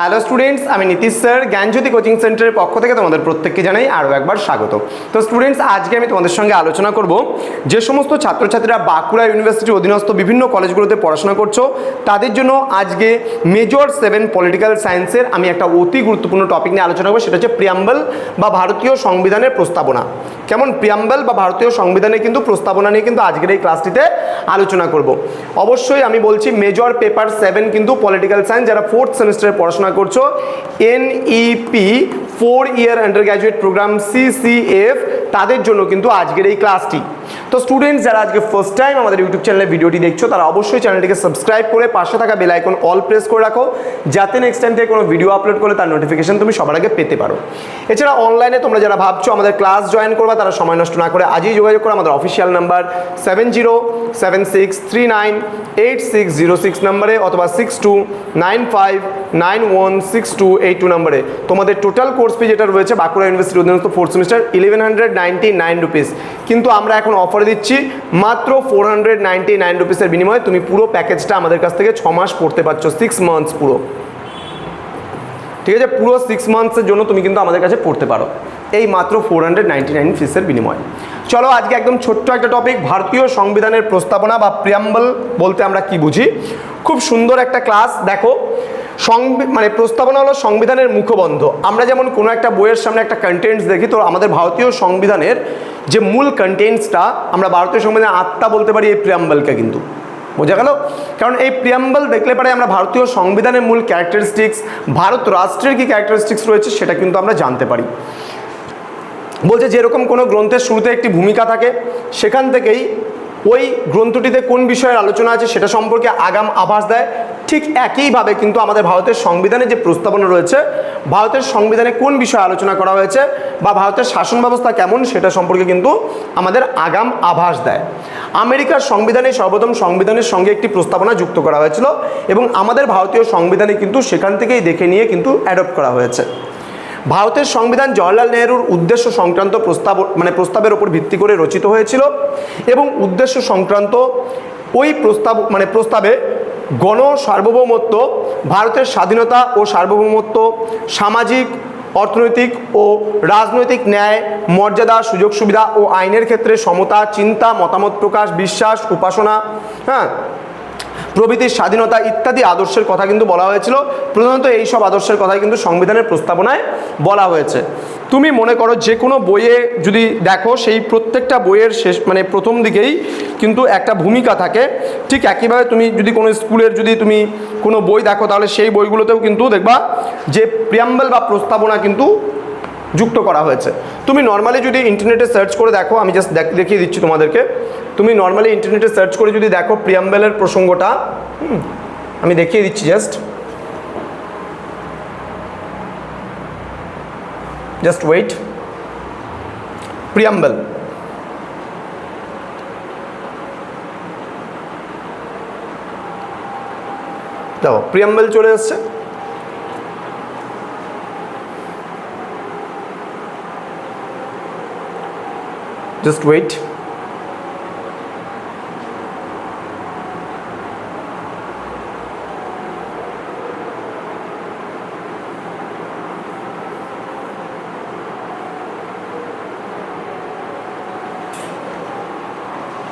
Hello students আমি Nitish sir জ্ঞানজ্যোতি coaching সেন্টারের পক্ষ থেকে তোমাদের প্রত্যেককে জানাই আরও একবার স্বাগত। তো স্টুডেন্টস আজকে আমি তোমাদের সঙ্গে আলোচনা করব যে সমস্ত ছাত্রছাত্রীরা বাঁকুড়া ইউনিভার্সিটির অধীনস্থ বিভিন্ন কলেজগুলোতে পড়াশোনা করছ, তাদের জন্য আজকে মেজর সেভেন পলিটিক্যাল সায়েন্সের আমি একটা অতি গুরুত্বপূর্ণ টপিক নিয়ে আলোচনা করব, সেটা হচ্ছে প্রিয়াম্বল বা ভারতীয় সংবিধানের প্রস্তাবনা। কেমন প্রিয়াম্বল বা ভারতীয় সংবিধানের কিন্তু প্রস্তাবনা নিয়ে কিন্তু আজকের এই ক্লাসটিতে আলোচনা করব। অবশ্যই আমি বলছি মেজর পেপার সেভেন কিন্তু পলিটিক্যাল সায়েন্স যারা ফোর্থ সেমিস্টারে পড়াশোনা করছ। NEP four year undergraduate programme CCF তাদের জন্য কিন্তু আজকের এই ক্লাসটি তো স্টুডেন্টস যারা আজকে ফার্স্ট টাইম আমাদের ইউটিউব চ্যানেলে ভিডিওটি দেখছ, তারা অবশ্যই চ্যানেলটিকে সাবস্ক্রাইব করে পাশে থাকা বেল আইকন অল প্রেস করে রাখো, যাতে নেক্সট টাইম থেকে কোনো ভিডিও আপলোড করলে তার নোটিফিকেশন তুমি সবার আগে পেতে পারো। এছাড়া অনলাইনে তোমরা যারা ভাবছ আমাদের ক্লাস জয়েন করবা, তারা সময় নষ্ট না করে আজই যোগাযোগ করো, আমাদের official number seven zero seven six three nine eight six zero six নাম্বারে অথবা six two nine five nine one six two eight two নাম্বারে তোমাদের টোটাল কোর্স ফি যেটা রয়েছে, বাঁকুড়া ইউনিভার্সিটি অধীনস্থ fourth semester eleven hundred ninety nine rupees কিন্তু আমরা এখন অফার দিচ্ছি। মাত্র ফোর হান্ড্রেড নাইনটি নাইন রুপিসের বিনিময়ে তুমি পুরো প্যাকেজটা আমাদের কাছ থেকে ছ মাস পড়তে পারছ সিক্স মান্থস পুরো। ঠিক আছে? পুরো সিক্স মান্থসের জন্য তুমি কিন্তু আমাদের কাছে পড়তে পারো। এই মাত্র ফোর হান্ড্রেড নাইনটি নাইন ফিসের বিনিময়ে। চলো, আজকে একদম ছোট্ট একটা টপিক ভারতীয় সংবিধানের প্রস্তাবনা বা প্রিয়াম্বল বলতে আমরা কি বুঝি? খুব সুন্দর একটা ক্লাস দেখো। মানে প্রস্তাবনা হলো সংবিধানের মুখবন্ধ। আমরা যেমন কোনো একটা বইয়ের সামনে একটা কন্টেন্টস দেখি, তো আমাদের ভারতীয় সংবিধানের যে মূল কন্টেন্টসটা আমরা ভারতীয় সংবিধানের আত্মা বলতে পারি এই প্রিয়াম্বলকে কিন্তু। বোঝা গেল? কারণ এই প্রিয়াম্বল দেখলে পারে আমরা ভারতীয় সংবিধানের মূল ক্যারেক্টারিস্টিক্স ভারত রাষ্ট্রের কি ক্যারেক্টারিস্টিক্স রয়েছে সেটা কিন্তু আমরা জানতে পারি। বলছে যেরকম কোনো গ্রন্থের শুরুতে একটি ভূমিকা থাকে, সেখান থেকেই ওই গ্রন্থটিতে কোন বিষয়ের আলোচনা আছে সেটা সম্পর্কে আগাম আভাস দেয় ঠিক একইভাবে কিন্তু আমাদের ভারতের সংবিধানে যে প্রস্তাবনা রয়েছে, ভারতের সংবিধানে কোন বিষয়ে আলোচনা করা হয়েছে বা ভারতের শাসন ব্যবস্থা কেমন সেটা সম্পর্কে কিন্তু আমাদের আগাম আভাস দেয়। আমেরিকার সংবিধানে সর্বপ্রথম সংবিধানের সঙ্গে একটি প্রস্তাবনা যুক্ত করা হয়েছিল এবং আমাদের ভারতীয় সংবিধানে কিন্তু সেখান থেকেই দেখে নিয়ে কিন্তু অ্যাডপ্ট করা হয়েছে। ভারতের সংবিধান জওয়াহরলাল নেহরুর উদ্দেশ্য সংক্রান্ত প্রস্তাব মানে প্রস্তাবের ওপর ভিত্তি করে রচিত হয়েছিল এবং উদ্দেশ্য সংক্রান্ত ওই প্রস্তাব মানে প্রস্তাবে গণ সার্বভৌমত্ব ভারতের স্বাধীনতা ও সার্বভৌমত্ব, সামাজিক, অর্থনৈতিক ও রাজনৈতিক ন্যায়, মর্যাদা, সুযোগ সুবিধা ও আইনের ক্ষেত্রে সমতা, চিন্তা, মতামত প্রকাশ, বিশ্বাস, উপাসনা হ্যাঁ প্রভৃতির স্বাধীনতা ইত্যাদি আদর্শের কথা কিন্তু বলা হয়েছিল। প্রধানত এই সব আদর্শের কথাই কিন্তু সংবিধানের প্রস্তাবনায় বলা হয়েছে। তুমি মনে করো যে কোনো বইয়ে যদি দেখো সেই প্রত্যেকটা বইয়ের শেষ মানে প্রথম দিকেই কিন্তু একটা ভূমিকা থাকে। ঠিক একইভাবে তুমি যদি কোনো স্কুলের যদি তুমি কোনো বই দেখো, তাহলে সেই বইগুলোতেও কিন্তু দেখবা যে প্রিয়াম্বল বা প্রস্তাবনা কিন্তু যুক্ত করা হয়েছে। তুমি নর্মালি যদি ইন্টারনেটে সার্চ করে দেখো, আমি জাস্ট দেখ, দেখিয়ে দিচ্ছি তোমাদেরকে। তুমি নর্মালি ইন্টারনেটে সার্চ করে যদি দেখো প্রিয়াম্বেলের প্রসঙ্গটা আমি দেখিয়ে দিচ্ছি জাস্ট জাস্ট ওয়েট প্রিয়াম্বেল দেখো প্রিয়াম্বেল চলে এসছে just wait.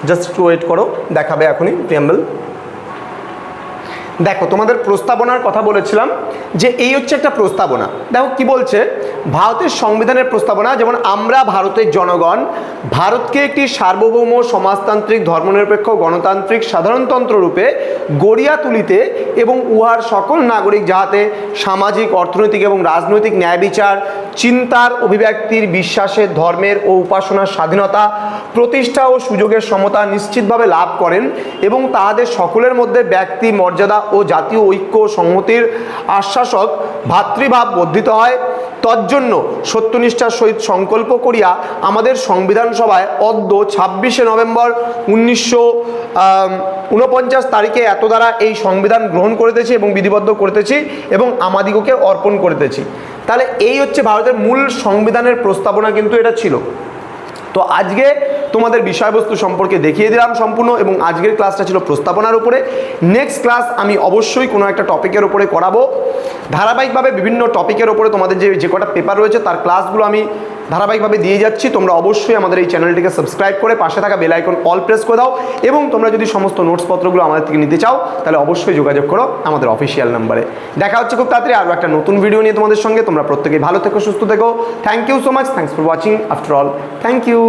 জাস্ট একটু ওয়েট করো, দেখাবে এখনই প্রিয়াম্বল দেখো, তোমাদের প্রস্তাবনার কথা বলেছিলাম যে এই হচ্ছে একটা প্রস্তাবনা। দেখো কি বলছে? ভারতের সংবিধানের প্রস্তাবনা, যেমন আমরা ভারতের জনগণ, ভারতকে একটি সার্বভৌম সমাজতান্ত্রিক, ধর্মনিরপেক্ষ, গণতান্ত্রিক, সাধারণতন্ত্র রূপে গড়িয়া তুলিতে এবং উহার সকল নাগরিক যাহাতে সামাজিক, অর্থনৈতিক এবং রাজনৈতিক ন্যায় বিচার চিন্তার অভিব্যক্তির বিশ্বাসের ধর্মের ও উপাসনার স্বাধীনতা, প্রতিষ্ঠা ও সুযোগের সমতা নিশ্চিতভাবে লাভ করেন এবং তাহাদের সকলের মধ্যে ব্যক্তি, মর্যাদা ও জাতীয় ঐক্য সংহতির আশ্বাসক ভাতৃভাব বর্ধিত হয়। তজ্জন্য সত্যনিষ্ঠার সহিত সংকল্প করিয়া আমাদের সংবিধান সভায় অদ্য ছাব্বিশে নভেম্বর উনিশশো উনপঞ্চাশ তারিখে এত দ্বারা এই সংবিধান গ্রহণ করিতেছি এবং বিধিবদ্ধ করিতেছি এবং আমাদিগকে অর্পণ করিতেছি। তাহলে এই হচ্ছে ভারতের মূল সংবিধানের প্রস্তাবনা কিন্তু এটা ছিল। তো আজকে তোমাদের বিষয়বস্তু সম্পর্কে দেখিয়ে দিলাম সম্পূর্ণ এবং আজকের ক্লাসটা ছিল প্রস্তাবনার উপরে। নেক্সট ক্লাস আমি অবশ্যই কোনো একটা টপিকের উপরে করাবো। ধারাবাহিকভাবে বিভিন্ন টপিকের উপরে তোমাদের যে যে কটা পেপার রয়েছে, তার ক্লাসগুলো আমি ধারাবাহিকভাবে দিয়ে যাচ্ছি। তোমরা অবশ্যই আমাদের এই চ্যানেলটিকে সাবস্ক্রাইব করে পাশে থাকা বেল আইকন অল প্রেস করে দাও এবং তোমরা যদি সমস্ত নোটসপত্রগুলো আমাদের থেকে নিতে চাও, তাহলে অবশ্যই যোগাযোগ করো আমাদের অফিসিয়াল নাম্বারে দেখা হচ্ছে খুব তাড়াতাড়ি আরও একটা নতুন ভিডিও নিয়ে তোমাদের সঙ্গে। তোমরা প্রত্যেকেই ভালো থেকো, সুস্থ থেকো। Thank you so much thanks for watching after all thank you